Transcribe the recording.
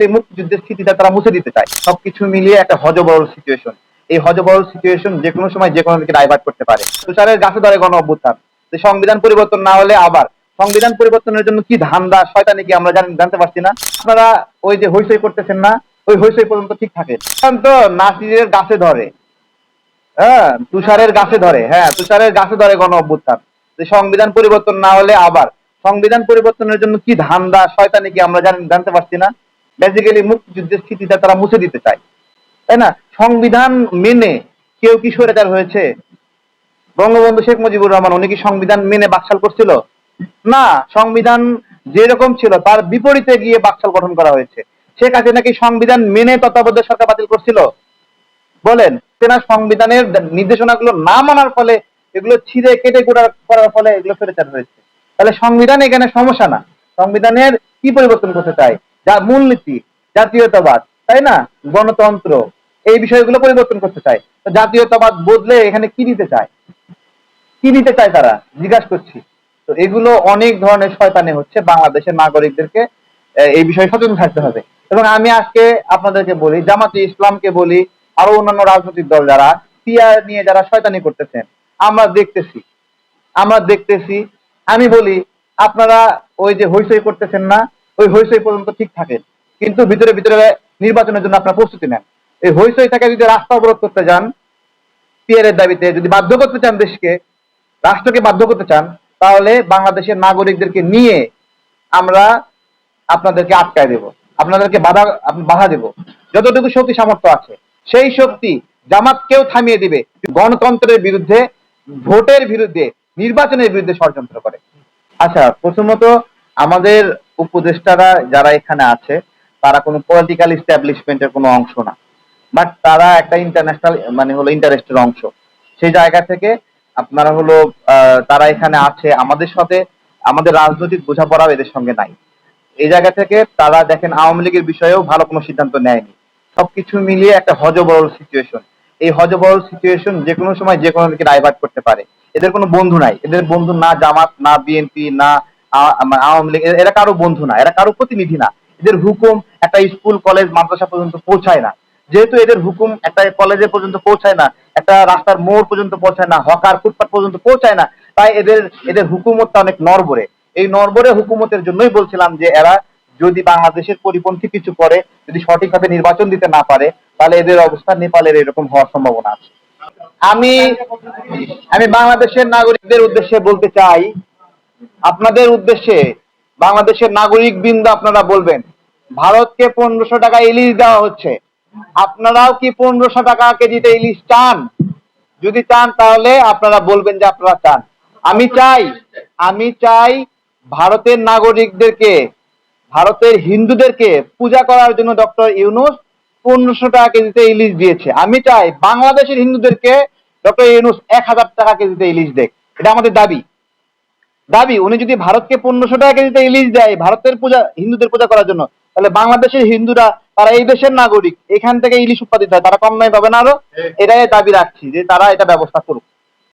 সেই মুক্তিযুদ্ধের স্মৃতিটা তারা মুছে দিতে চায়। সবকিছু মিলিয়ে একটা হজবরল সিচুয়েশন এই হজবরল সিচুয়েশন যে কোনো সময় যে কোনো দিকে ডাইভার্ট করতে পারে। তুষারের গাছে ধরে গণ অভ্যুত্থান। যে সংবিধান পরিবর্তন না হলে আবার সংবিধান পরিবর্তনের জন্য কি ধান্দা শয়তানি কি আমরা জানি জানতে পারছি না। আপনারা ওই যে হইসই করতেছেন না? ওই হইসই পর্যন্ত ঠিক থাকে। তো নাসিরের গাছে ধরে। হ্যাঁ তুষারের গাছে ধরে। হ্যাঁ তুষারের গাছে ধরে গণ অভ্যুত্থান। যে সংবিধান পরিবর্তন না হলে আবার সংবিধান পরিবর্তনের জন্য কি ধান্দা শয়তানি কি আমরা জানি জানতে পারছি না। বেসিক্যালি মুক্তিযুদ্ধের স্মৃতিটা তারা মুছে দিতে চায়। তাই না? সংবিধান মেনে কেউ কি স্বৈরাচার হয়েছে? বঙ্গবন্ধু শেখ মুজিবুর রহমান, উনি কি সংবিধান মেনে বাকশাল করছিল? না, সংবিধান যেরকম ছিল, তার বিপরীতে গিয়ে বাকশাল গঠন করা হয়েছে। শেখ হাসিনা কি সংবিধান মেনে তত্ত্বাবধায়ক সরকার বাতিল করছিল? বলেন, তেনা সংবিধানের নির্দেশনাগুলো না মানার ফলে এগুলো ছিঁড়ে কেটে গোড়া করার ফলে এগুলো ফেরত হয়েছে। তাহলে সংবিধান এখানে সমস্যা না। সংবিধানের কি পরিবর্তন করতে চায়? যা মূলনীতি, জাতীয়তাবাদ, তাই না? গণতন্ত্র, এই বিষয়গুলো পরিবর্তন করতে চায়। জাতীয়তাবাদ বদলে এখানে কি দিতে চায়? কি দিতে চায় তারা? জিজ্ঞাসা করছি। তো এগুলো অনেক ধরনের শয়তানি হচ্ছে বাংলাদেশের নাগরিকদেরকে এই বিষয়ে সচেতন থাকতে হবে। এবং আমি আজকে আপনাদেরকে বলি, জামাতে ইসলামকে বলি আরও অন্যান্য রাজনৈতিক দল যারা পিয়ার নিয়ে যারা শয়তানি করতেছেন, আমরা দেখতেছি। আমরা দেখতেছি। আমি বলি, আপনারা ওই যে হইচই করতেছেন না ওই হইচই পর্যন্ত ঠিক থাকেন কিন্তু ভিতরে ভিতরে নির্বাচনের জন্য আপনারা প্রস্তুতি নেন। এই হইচই থেকে যদি রাস্তা অবরোধ করতে যান, পিয়ারের দাবিতে যদি বাধ্য করতে চান দেশকে, রাষ্ট্রকে বাধ্য করতে চান, তাহলে বাংলাদেশের নাগরিকদেরকে নিয়ে আমরা আপনাদেরকে আটকায় দেব। আপনাদেরকে বাধা বাধা দেব। যতটুকু শক্তি সামর্থ্য আছে, সেই শক্তি জামাতকেও থামিয়ে দিবে। গণতন্ত্রের বিরুদ্ধে, ভোটের বিরুদ্ধে, নির্বাচনের বিরুদ্ধে ষড়যন্ত্র করে। আচ্ছা প্রথমত আমাদের উপদেষ্টারা যারা এখানে আছে, তারা কোনো পলিটিক্যাল ইস্টাবলিশমেন্টের কোনো অংশ না। বাট তারা একটা ইন্টারন্যাশনাল মানে হলো ইন্টারেস্টের অংশ। সেই জায়গা থেকে আপনারা হলো তারা এখানে আছে। আমাদের সাথে আমাদের রাজনৈতিক বোঝাপড়াও এদের সঙ্গে নাই। এই জায়গা থেকে তারা দেখেন আওয়ামী লীগের বিষয়েও ভালো কোনো সিদ্ধান্ত নেয়নি। সবকিছু মিলিয়ে একটা হজবরল সিচুয়েশন এই হজবরল সিচুয়েশন যে কোনো সময় যে কোনো দিকে ডাইভার্ট করতে পারে। এদের কোনো বন্ধু নাই। এদের বন্ধু না জামাত, না বিএনপি না আওয়ামী লীগ, এরা কারও বন্ধু না, এরা কারও প্রতিনিধি না। এদের হুকুম একটা স্কুল, কলেজ, মাদ্রাসা পর্যন্ত পৌঁছায় না। যেহেতু এদের হুকুম একটা কলেজে পর্যন্ত পৌঁছায় না, একটা রাস্তার মোড় পর্যন্ত পৌঁছায় না, হকার ফুটপাত পর্যন্ত পৌঁছায় না, তাই এদের এদের হুকুমতটা অনেক নরবরে এই নরবরে হুকুমতের জন্যই বলছিলাম যে এরা যদি বাংলাদেশের পরিপন্থী কিছু করে, যদি সঠিকভাবে নির্বাচন দিতে না পারে, তাহলে এদের অবস্থা নেপালের এরকম হওয়ার সম্ভাবনা আছে। আমি আমি বাংলাদেশের নাগরিকদের উদ্দেশ্যে বলতে চাই আপনাদের উদ্দেশ্যে বাংলাদেশের নাগরিক বৃন্দ আপনারা বলবেন, ভারতকে পনেরোশো টাকা ইলিশ দেওয়া হচ্ছে। আপনারাও কি পনেরোশো টাকা কেজিতে ইলিশ চান? যদি চান তাহলে আপনারা বলবেন যে আপনারা চান। আমি চাই আমি চাই ভারতের নাগরিকদেরকে, ভারতের হিন্দুদেরকে পূজা করার জন্য ডক্টর ইউনুস পনেরোশো টাকা কেজিতে ইলিশ দিয়েছে। আমি চাই বাংলাদেশের হিন্দুদেরকে ডক্টর ইউনুস এক হাজার টাকা কেজিতে ইলিশ দেখ এটা আমাদের দাবি। দাবি উনি যদি ভারতকে পনেরোশো টাকা কেজিতে ইলিশ দেয় ভারতের পূজা হিন্দুদের পূজা করার জন্য তাহলে বাংলাদেশের হিন্দুরা তারা এই দেশের নাগরিক এখান থেকে ইলিশ উৎপাদিত হয় তারা কম নয় পাবে না আরও? এটাই দাবি রাখছি যে তারা এটা ব্যবস্থা করুক।